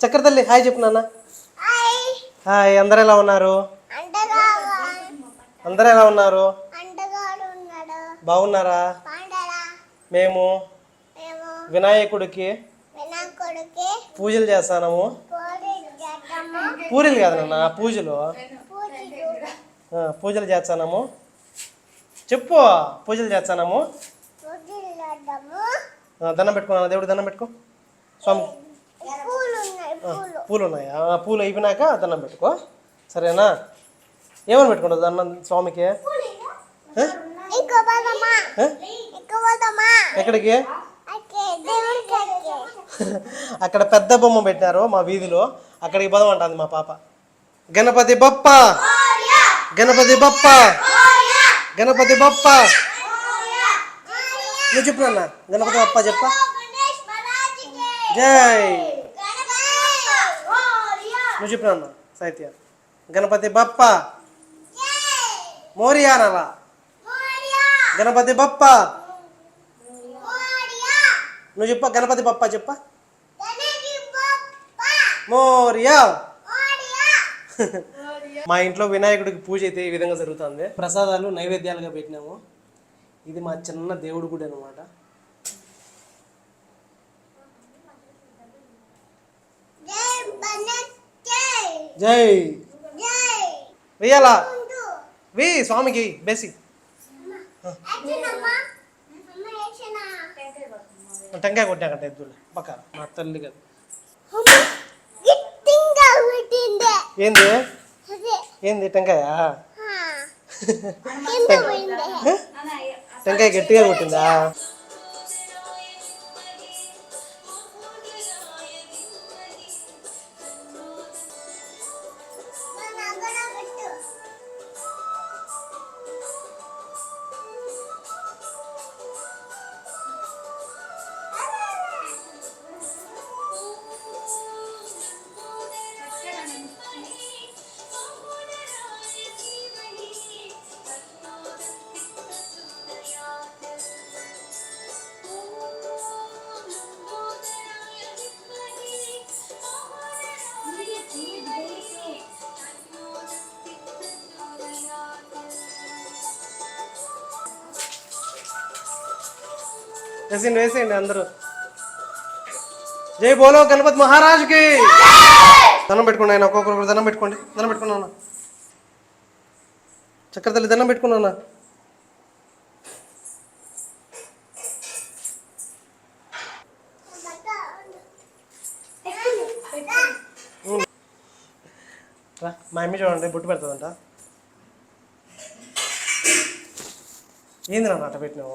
చక్కెర తల్లి హాయ్ చెప్పు నాన్న. హాయ్ అందరు ఎలా ఉన్నారు? అందరు ఎలా ఉన్నారు? బాగున్నారా? మేము వినాయకుడికి పూజలు చేస్తాము పూరీలు కాదు నాన్న పూజలు. పూజలు పూజలు చేస్తాము చెప్పు పూజలు చేస్తాము దండం పెట్టుకున్నా దేవుడు దండం పెట్టుకో. స్వామి. పూలు ఉన్నాయి పూలు అయిపోయినాక దండం పెట్టుకో. సరేనా? ఏమని పెట్టుకుంటావు దండం స్వామికి? ఎక్కడికి? అక్కడ పెద్ద బొమ్మ పెట్టినారు మా వీధిలో. అక్కడికి పోదాం అంటుంది మా పాప. గణపతి బప్ప! గణపతి బప్ప! గణపతి బప్ప! నువ్వు చెప్పు నాన్న. గణపతి బప్ప చెప్ప. జై! నువ్వు చెప్పు సైత్య సాహిత్య. గణపతి బప్ప. మోరియానలా గణపతి బప్ప. నువ్వు చెప్ప గణపతి బప్ప చెప్ప. మోరియా. మోరియా మా ఇంట్లో వినాయకుడికి పూజ అయితే ఈ విధంగా జరుగుతుంది. ప్రసాదాలు నైవేద్యాలుగా పెట్టినాము. ఇది మా చిన్న దేవుడు గుడి అనమాట జై బనత్ జై జై జై వెయ్యాలా ఉండు వే స్వామికి బేసి యాక్షనమ్మా అమ్మ యాక్షనా టెంకాయ కొట్టాకంట ఎద్దులు పక్క మా తల్లి కదా అమ్మ గిట్టింగా పెట్టిందే ఏంది అదే ఏంది టెంకాయ హా కింద పోయిందే టెంకాయ గట్టిగా కొట్టిందా వేసేయండి వేసేయండి అందరూ. జై బోలో గణపతి మహారాజుకి. దండం పెట్టుకోండి ఆయన ఒక్కొక్కరు దండం పెట్టుకోండి దండం పెట్టుకున్నా చక్కెర తల్లి దండం పెట్టుకున్నా రా మా అమ్మ చూడండి బుట్టు పెడుతుందంట. ఏంది నా అట్ట పెట్టినావు?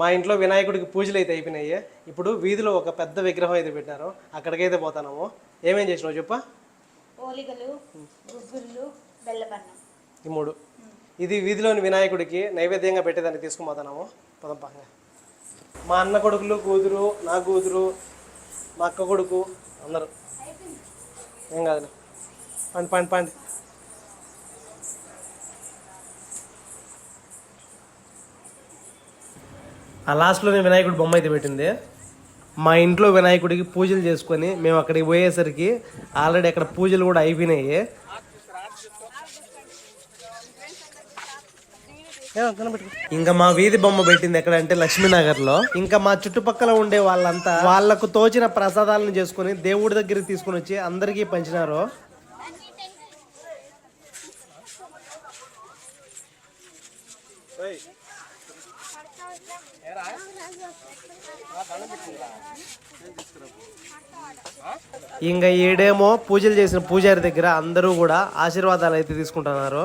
మా ఇంట్లో వినాయకుడికి పూజలు అయితే అయిపోయినాయి. ఇప్పుడు వీధిలో ఒక పెద్ద విగ్రహం అయితే పెట్టారు. అక్కడికైతే పోతాము ఏమేం చేసినావు చెప్పా? ఓలిగలు గుగ్గుళ్ళు బెల్లపన్నం. ఈ మూడు. ఇది వీధిలోని వినాయకుడికి నైవేద్యంగా పెట్టేదాన్ని తీసుకుని పోతున్నాము పదం పాంగా మా అన్న కొడుకులు కూతురు నా కూతురు మా అక్క కొడుకు అందరూ. ఏం కాదులే. పండి పండి పండి. ఆ లాస్ట్లోనే వినాయకుడి బొమ్మ అయితే పెట్టింది. మా ఇంట్లో వినాయకుడికి పూజలు చేసుకొని మేము అక్కడికి పోయేసరికి ఆల్రెడీ అక్కడ పూజలు కూడా అయిపోయినాయి. ఇంకా మా వీధి బొమ్మ పెట్టింది ఎక్కడంటే లక్ష్మీనగర్లో ఇంకా మా చుట్టుపక్కల ఉండే వాళ్ళంతా వాళ్ళకు తోచిన ప్రసాదాలను చేసుకొని దేవుడి దగ్గరికి తీసుకొని వచ్చి అందరికీ పంచినారు. ఇంకా ఈడేమో పూజలు చేసిన పూజారి దగ్గర అందరూ కూడా ఆశీర్వాదాలు అయితే తీసుకుంటున్నారు.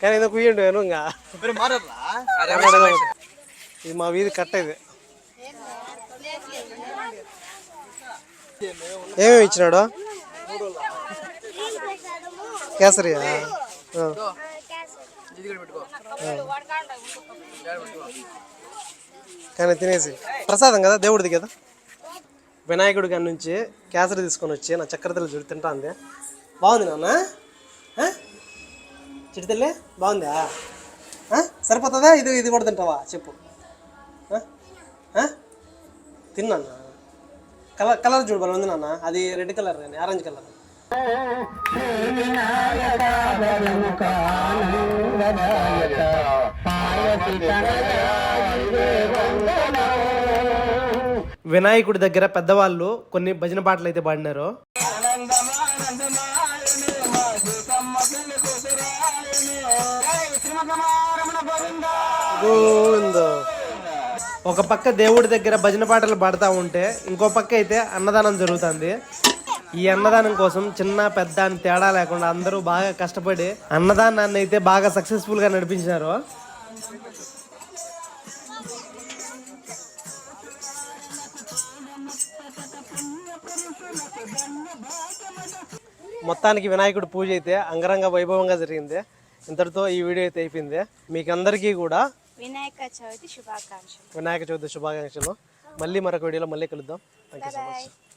కానీ ఏదో కుయ్యండు నేను ఇంకా? ఇది మా వీధి కట్ట ఇది. ఏమేమి ఇచ్చినాడు? కేసరియా. కానీ తినేసి. ప్రసాదం కదా దేవుడిది కదా? వినాయకుడి గారి నుంచి కేసరి తీసుకొని వచ్చి నా చక్కెర చూడు తింటా అంది బాగుంది నాన్న? చిటితల్లే? బాగుందా? సరిపోతుందా? ఇది ఇది కూడా తింటావా? చెప్పు? తిన్నా కలర్ కలర్ చూడు బాగా ఉంది నాన్న. అది రెడ్ కలర్ కానీ ఆరెంజ్ కలర్. వినాయకుడి దగ్గర పెద్దవాళ్ళు కొన్ని భజన పాటలు అయితే పాడినారు. గోవింద. ఒక పక్క దేవుడి దగ్గర భజన పాటలు పాడుతూ ఉంటే ఇంకో పక్క అయితే అన్నదానం జరుగుతుంది. ఈ అన్నదానం కోసం చిన్న పెద్ద అని తేడా లేకుండా అందరూ బాగా కష్టపడి అన్నదానాన్ని అయితే బాగా సక్సెస్ఫుల్గా నడిపించినారు. మొత్తానికి వినాయకుడి పూజ అయితే అంగరంగ వైభవంగా జరిగింది. ఇంతటితో ఈ వీడియో అయితే అయిపోయింది. మీకు అందరికీ కూడా వినాయక చవితి శుభాకాంక్షలు. వినాయక చవితి శుభాకాంక్షలు. మళ్ళీ మరొక వీడియోలో మళ్ళీ కలుద్దాం. Thank you so much